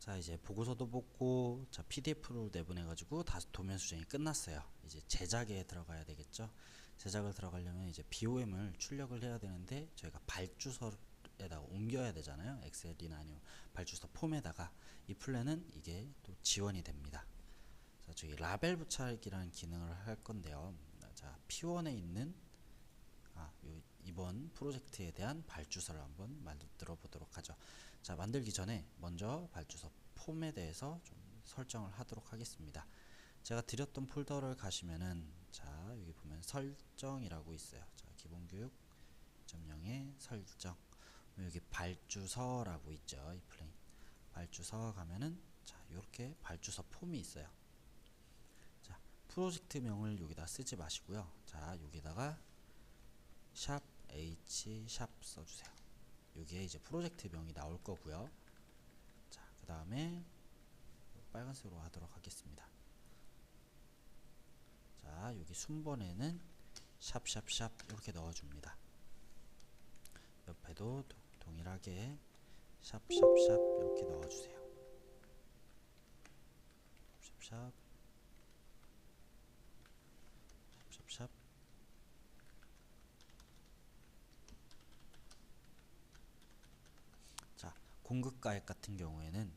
자 이제 보고서도 뽑고 자 PDF로 내보내 가지고 다 도면 수정이 끝났어요. 이제 제작에 들어가야 되겠죠. 제작을 들어가려면 이제 BOM을 출력을 해야 되는데 저희가 발주서에다가 옮겨야 되잖아요. 엑셀이나 아니면 발주서 폼에다가 이 플랜은 이게 또 지원이 됩니다. 자 저기 라벨 부착이라는 기능을 할 건데요. 자 P1에 있는 아, 요 이번 프로젝트에 대한 발주서를 한번 만들어 보도록 하죠. 자, 만들기 전에 먼저 발주서 폼에 대해서 좀 설정을 하도록 하겠습니다. 제가 드렸던 폴더를 가시면은 자, 여기 보면 설정이라고 있어요. 자, 기본 교육 2.0의 설정. 여기 발주서라고 있죠. 이 플레인. 발주서 가면은 자, 요렇게 발주서 폼이 있어요. 자, 프로젝트명을 여기다 쓰지 마시고요. 자, 여기다가 샵 h 샵 써주세요. 여기에 이제 프로젝트명이 나올 거고요. 자, 그 다음에 빨간색으로 하도록 하겠습니다. 자, 여기 순번에는 샵샵샵 이렇게 넣어줍니다. 옆에도 도- 동일하게 샵샵샵 이렇게 넣어주세요. 샵샵 자, 공급가액 같은 경우에는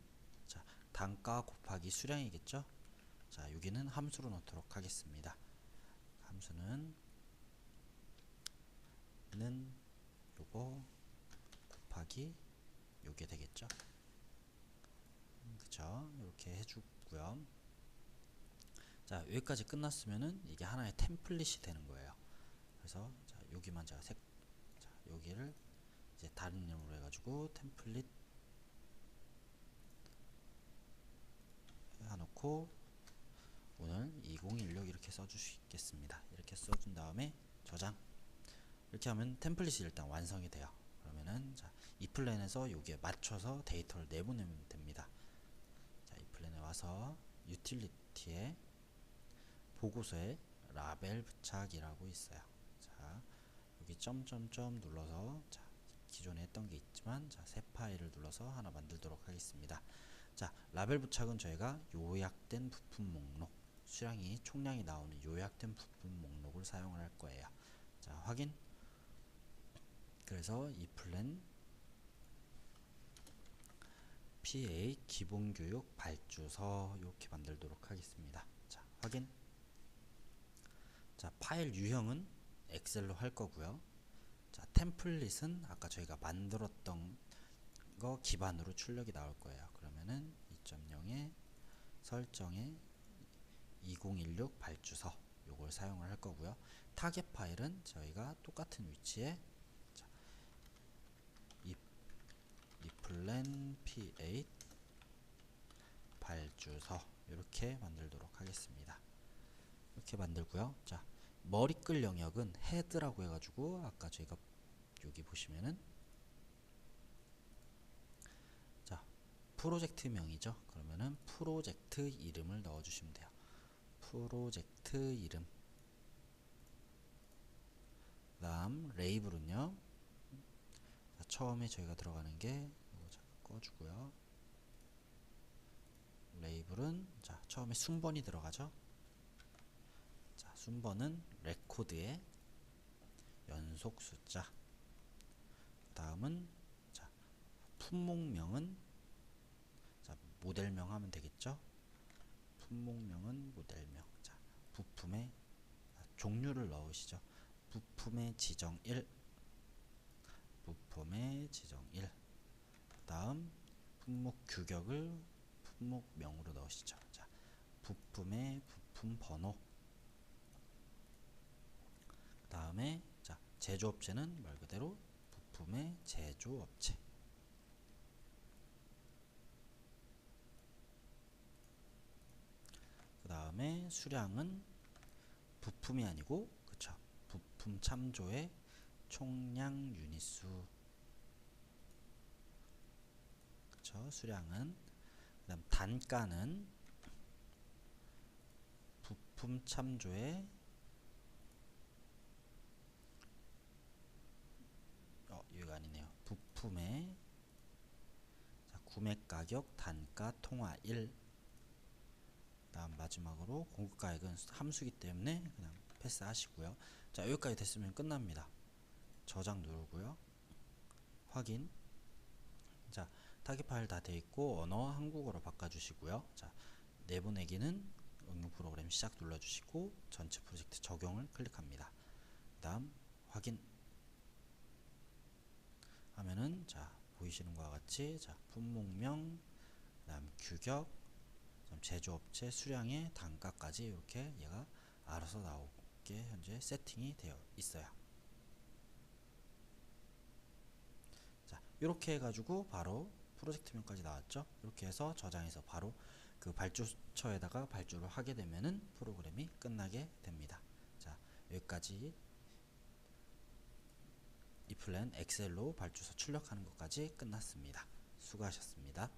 자, 단가 곱하기 수량이겠죠? 자, 여기는 함수로 넣도록 하겠습니다. 함수는 는 요거 곱하기 요게 되겠죠? 음, 그쵸? 이렇게 해주고요. 자, 여기까지 끝났으면은 이게 하나의 템플릿이 되는 거예요. 그래서 자, 여기만 제가 색, 자, 여기를 이제 다른 이름으로 해가지고 템플릿 해놓고 오늘 2016 이렇게 써주시겠습니다. 이렇게 써준 다음에 저장 이렇게 하면 템플릿이 일단 완성이 돼요. 그러면은 자, 이 플랜에서 여기에 맞춰서 데이터를 내보내면 됩니다. 자, 이 플랜에 와서 유틸리티에 보고서에 라벨 부착이라고 있어요. 자, 여기 점점점 눌러서 자, 기존에 했던 게 있지만 자, 새 파일을 눌러서 하나 만들도록 하겠습니다. 자, 라벨 부착은 저희가 요약된 부품 목록, 수량이 총량이 나오는 요약된 부품 목록을 사용을 할 거예요. 자, 확인. 그래서 이 플랜 PA 기본 교육 발주서 이렇게 만들도록 하겠습니다. 자, 확인. 자, 파일 유형은 엑셀로 할 거고요. 자, 템플릿은 아까 저희가 만들었던 거 기반으로 출력이 나올 거예요. 그러면은 2.0의 설정에 2016 발주서 요걸 사용을 할 거고요. 타겟 파일은 저희가 똑같은 위치에 자, 이, 이 플랜 P8 발주서 이렇게 만들도록 하겠습니다. 이렇게 만들고요. 자, 머리끌 영역은 헤드라고 해가지고 아까 저희가 여기 보시면은 자 프로젝트명이죠. 그러면은 프로젝트 이름을 넣어주시면 돼요. 프로젝트 이름. 그 다음 레이블은요. 자, 처음에 저희가 들어가는 게 이거 잠깐 꺼주고요. 레이블은 자 처음에 순번이 들어가죠. 자, 순번은 레코드의 연속 숫자. 다음은 자, 품목명은 자, 모델명 하면 되겠죠? 품목명은 모델명. 자, 부품의 아, 종류를 넣으시죠. 부품의 지정 1. 부품의 지정 1. 다음 품목 규격을 품목명으로 넣으시죠. 자, 부품의 부품 번호. 다음에 자 제조업체는 말 그대로 부품의 제조업체 그 다음에 수량은 부품이 아니고 그쵸 부품 참조의 총량 유닛수 그쵸 수량은 그 다음 단가는 부품 참조의 어, 여기가 아니네요. 부품의 자, 구매 가격, 단가, 통화 1. 다음 마지막으로 공급 가액은 함수기 때문에 그냥 패스하시고요. 자, 여기까지 됐으면 끝납니다. 저장 누르고요. 확인. 자, 타깃 파일 다 돼 있고 언어 한국어로 바꿔 주시고요. 자, 내보내기는 응용 프로그램 시작 눌러 주시고 전체 프로젝트 적용을 클릭합니다. 그다음 확인 하면은 자, 보이시는 것과 같이 자, 품목명 그다음 규격 그다음 제조업체 수량의 단가까지 이렇게 얘가 알아서 나오게 현재 세팅이 되어 있어요. 자, 이렇게 해가지고 바로 프로젝트명까지 나왔죠. 이렇게 해서 저장해서 바로 그 발주처에다가 발주를 하게 되면은 프로그램이 끝나게 됩니다. 자, 여기까지 이 플랜 엑셀로 발주서 출력하는 것까지 끝났습니다. 수고하셨습니다.